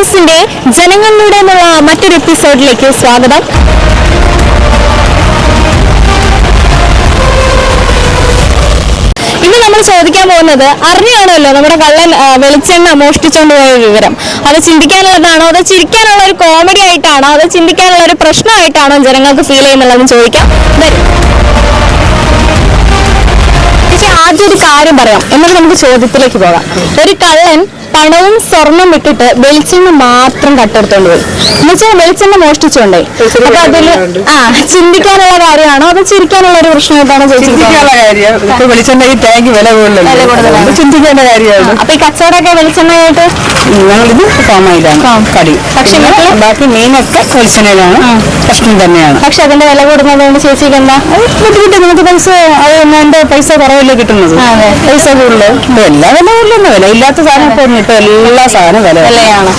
ന്യൂസിന്റെ ജനങ്ങളിലൂടെ എന്നുള്ള മറ്റൊരു എപ്പിസോഡിലേക്ക് സ്വാഗതം. ഇന്ന് നമ്മൾ ചോദിക്കാൻ പോകുന്നത് അറിഞ്ഞാണല്ലോ നമ്മുടെ കള്ളൻ വെളിച്ചെണ്ണ മോഷ്ടിച്ചുകൊണ്ട് പോയ വിവരം. അത് ചിന്തിക്കാനുള്ളതാണോ? അതോ ചിരിക്കാനുള്ള ഒരു കോമഡി ആയിട്ടാണോ? അതോ ചിന്തിക്കാനുള്ള ഒരു പ്രശ്നമായിട്ടാണോ ജനങ്ങൾക്ക് ഫീൽ ചെയ്യുന്നുള്ളതെന്ന് ചോദിക്കാം. ആദ്യം ഒരു കാര്യം പറയാം. എന്നിട്ട് നമുക്ക് ചോദ്യത്തിലേക്ക് പോകാം. ഒരു കള്ളൻ പണവും സ്വർണം വിട്ടിട്ട് വെളിച്ചെണ്ണ മാത്രം കട്ടെടുത്തോണ്ട് പോയി. എന്നുവെച്ചാൽ വെളിച്ചെണ്ണ മോഷ്ടിച്ചോണ്ടേ. അപ്പൊ അതിൽ ആ ചിന്തിക്കാനുള്ള കാര്യമാണോ? അതോ ചിരിക്കാനുള്ള ഒരു പ്രശ്നമായിട്ടാണോ ചിന്തിക്കാനുള്ള കാര്യം. ഇപ്പൊ വെളിച്ചെണ്ണ ഈ ടാങ്ക് വില കൂടുതലല്ലേ? കൂടുതലാണ്. ചിന്തിക്കേണ്ട കാര്യമാണ്. അപ്പൊ ഈ കച്ചവടമൊക്കെ വെളിച്ചെണ്ണയായിട്ട്? ഞങ്ങളിത് കടി. പക്ഷെ ബാക്കി മീനൊക്കെ വെളിച്ചെണ്ണയിലാണ്. പ്രശ്നം തന്നെയാണ്. പക്ഷെ അതിന്റെ വില കൂടുന്നതുകൊണ്ട് ചേച്ചിക്ക് എന്താ? ബുദ്ധിമുട്ട് നിങ്ങൾക്ക് പൈസ അത് എന്റെ പൈസ കുറവല്ലേ കിട്ടുന്നത്. പൈസ കൂടുതൽ ഇപ്പൊ എല്ലാ വില കൂടുതലൊന്നും വില ഇല്ലാത്ത സാധനം ഇപ്പൊ എല്ലാ സാധനം വില വിലയാണ്.